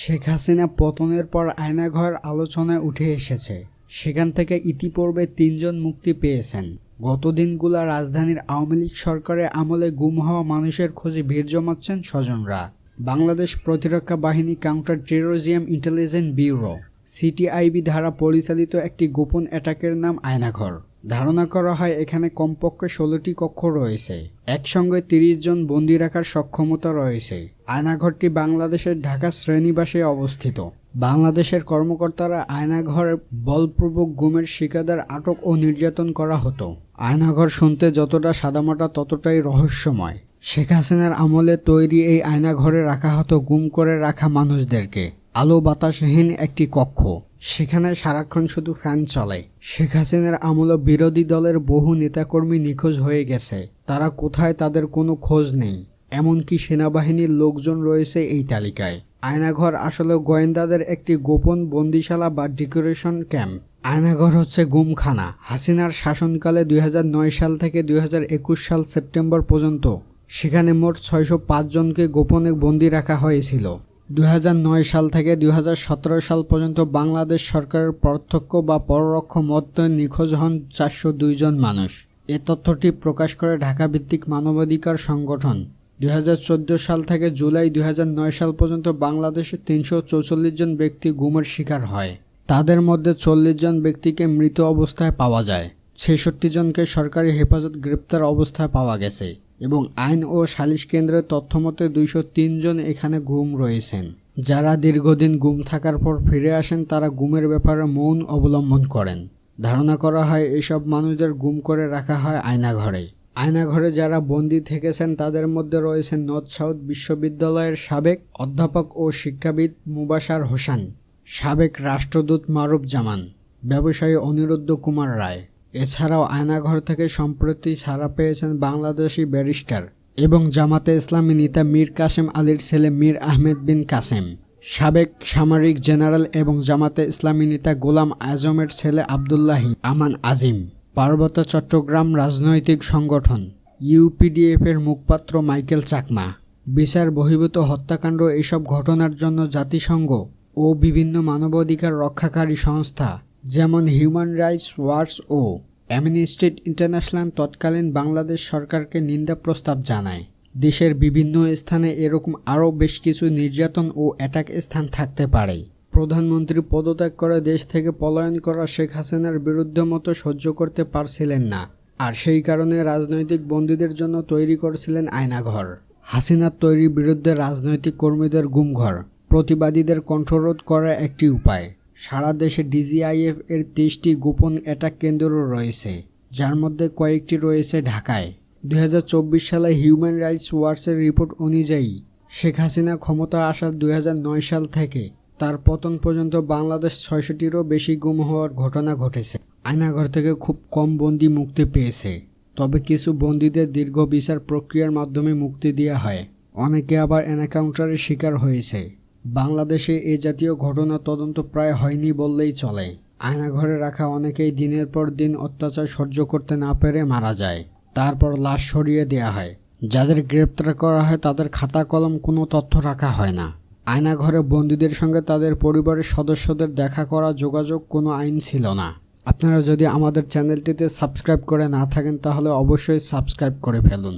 শেখ হাসিনা পতনের পর আয়নাঘর আলোচনায় উঠে এসেছে। সেখান থেকে ইতিপূর্বে তিনজন মুক্তি পেয়েছেন। গত দিনগুলা রাজধানীর আওয়ামী লীগ সরকারের আমলে গুম হওয়া মানুষের খোঁজে ভিড় জমাচ্ছেন স্বজনরা। বাংলাদেশ প্রতিরক্ষা বাহিনী counter terrorism intelligent bureau, CTIB দ্বারা পরিচালিত একটি গোপন অ্যাটাকের নাম আয়নাঘর। ধারণা করা হয় এখানে কমপক্ষে ষোলোটি কক্ষ রয়েছে। একসঙ্গে তিরিশ জন বন্দি রাখার সক্ষমতা রয়েছে। আয়নাঘরটি বাংলাদেশের ঢাকা শ্রেণীবাসে অবস্থিত। বাংলাদেশের কর্মকর্তারা আয়নাঘর বলপূর্বক গুমের শিকাদার আটক ও নির্যাতন করা হতো। আয়নাঘর শুনতে যতটা সাদামাটা ততটাই রহস্যময়। শেখ হাসিনার আমলে তৈরি এই আয়নাঘরে রাখা হতো গুম করে রাখা মানুষদেরকে। আলো বাতাসহীন একটি কক্ষ। সেখানে সারাক্ষণ শুধু ফ্যান চলে। শেখ হাসিনার আমলে বিরোধী দলের বহু নেতাকর্মী নিখোঁজ হয়ে গেছে। তারা কোথায় তাদের কোনো খোঁজ নেই। এমনকি সেনাবাহিনীর লোকজন রয়েছে এই তালিকায়। আয়নাঘর আসলে গোয়েন্দাদের একটি গোপন বন্দিশালা বা ডেকোরেশন ক্যাম্প। আয়নাঘর হচ্ছে গুমখানা। হাসিনার শাসনকালে দুই হাজার নয় সাল থেকে দুই হাজার একুশ সাল সেপ্টেম্বর পর্যন্ত সেখানে মোট ছয়শো জনকে গোপনে বন্দি রাখা হয়েছিল। দুই হাজার নয় সাল থেকে দুই হাজার সতেরো সাল পর্যন্ত বাংলাদেশ সরকারের প্রত্যক্ষ বা পরোক্ষ মধ্যে নিখোঁজ হন চারশো জন মানুষ। এ তথ্যটি প্রকাশ করে ঢাকা ভিত্তিক মানবাধিকার সংগঠন। দুই হাজার চোদ্দ সাল থেকে জুলাই দুই হাজার নয় সাল পর্যন্ত বাংলাদেশে তিনশো জন ব্যক্তি গুমের শিকার হয়। তাদের মধ্যে চল্লিশ জন ব্যক্তিকে মৃত অবস্থায় পাওয়া যায়। ছেষট্টি জনকে সরকারি হেফাজত গ্রেপ্তার অবস্থায় পাওয়া গেছে এবং আইন ও সালিশ কেন্দ্রের তথ্যমতে দুইশো জন এখানে গুম রয়েছেন। যারা দীর্ঘদিন গুম থাকার পর ফিরে আসেন, তারা গুমের ব্যাপারে মৌন অবলম্বন করেন। ধারণা করা হয়, এসব মানুষদের গুম করে রাখা হয় আয়নাঘরে। আয়নাঘরে যারা বন্দী থেকেছেন, তাদের মধ্যে রয়েছেন নর্থ সাউথ বিশ্ববিদ্যালয়ের সাবেক অধ্যাপক ও শিক্ষাবিদ মুবাসার হোসান, সাবেক রাষ্ট্রদূত মারুফ জামান ব্যবসায়ী অনিরুদ্ধ কুমার রায়। এছাড়াও আয়নাঘর থেকে সম্প্রতি ছাড়া পেয়েছেন বাংলাদেশি ব্যারিস্টার এবং জামাতে ইসলামী নেতা মীর কাসেম আলীর ছেলে মীর আহমেদ বিন কাসেম, সাবেক সামরিক জেনারেল এবং জামাতে ইসলামী নেতা গোলাম আজমের ছেলে আবদুল্লাহি আমান আজিম। পার্বত্য চট্টগ্রাম রাজনৈতিক সংগঠন ইউপিডিএফ এর মুখপাত্র মাইকেল চাকমা। বিচার, বহির্ভূত হত্যাকাণ্ড, এসব ঘটনার জন্য জাতিসংঘ ও বিভিন্ন মানবাধিকার রক্ষাকারী সংস্থা, যেমন হিউম্যান রাইটস ওয়াচ ও অ্যামনিস্টি ইন্টারন্যাশনাল, তৎকালীন বাংলাদেশ সরকারকে নিন্দা প্রস্তাব জানায়। দেশের বিভিন্ন স্থানে এরকম আরও বেশ কিছু নির্যাতন ও অ্যাটাক স্থান থাকতে পারে। প্রধানমন্ত্রী পদত্যাগ করে দেশ থেকে পলায়ন করা শেখ হাসিনার বিরুদ্ধে মতো সহ্য করতে পারছিলেন না। আর সেই কারণে রাজনৈতিক বন্দীদের জন্য তৈরি করেছিলেন আয়নাঘর। হাসিনার তৈরির বিরুদ্ধে রাজনৈতিক কর্মীদের গুমঘর। প্রতিবাদীদের কণ্ঠরোধ করার একটি উপায়। সারা দেশে ডিজিআইএফ এর তেইশটি গোপন অ্যাটাক কেন্দ্র রয়েছে, যার মধ্যে কয়েকটি রয়েছে ঢাকায়। দুই হাজার চব্বিশ সালে হিউম্যান রাইটস ওয়াচের রিপোর্ট অনুযায়ী শেখ হাসিনা ক্ষমতা আসার দু হাজার নয় সাল থেকে তার পতন পর্যন্ত বাংলাদেশ ছয়শটিরও বেশি গুম হওয়ার ঘটনা ঘটেছে। আয়নাঘর থেকে খুব কম বন্দি মুক্তি পেয়েছে। তবে কিছু বন্দীদের দীর্ঘ বিচার প্রক্রিয়ার মাধ্যমে মুক্তি দেওয়া হয়। অনেকে আবার এনকাউন্টারের শিকার হয়েছে। বাংলাদেশে এ জাতীয় ঘটনা তদন্ত প্রায় হয়নি বললেই চলে। আয়নাঘরে রাখা অনেকেই দিনের পর দিন অত্যাচার সহ্য করতে না পেরে মারা যায়। তারপর লাশ সরিয়ে দেয়া হয়। যাদের গ্রেপ্তার করা হয় তাদের খাতা কলম কোনো তথ্য রাখা হয় না। আয়নাঘরে বন্দীদের সঙ্গে তাদের পরিবারের সদস্যদের দেখা করা, যোগাযোগ কোনো আইন ছিল না। আপনারা যদি আমাদের চ্যানেলটিতে সাবস্ক্রাইব করে না থাকেন, তাহলে অবশ্যই সাবস্ক্রাইব করে ফেলুন।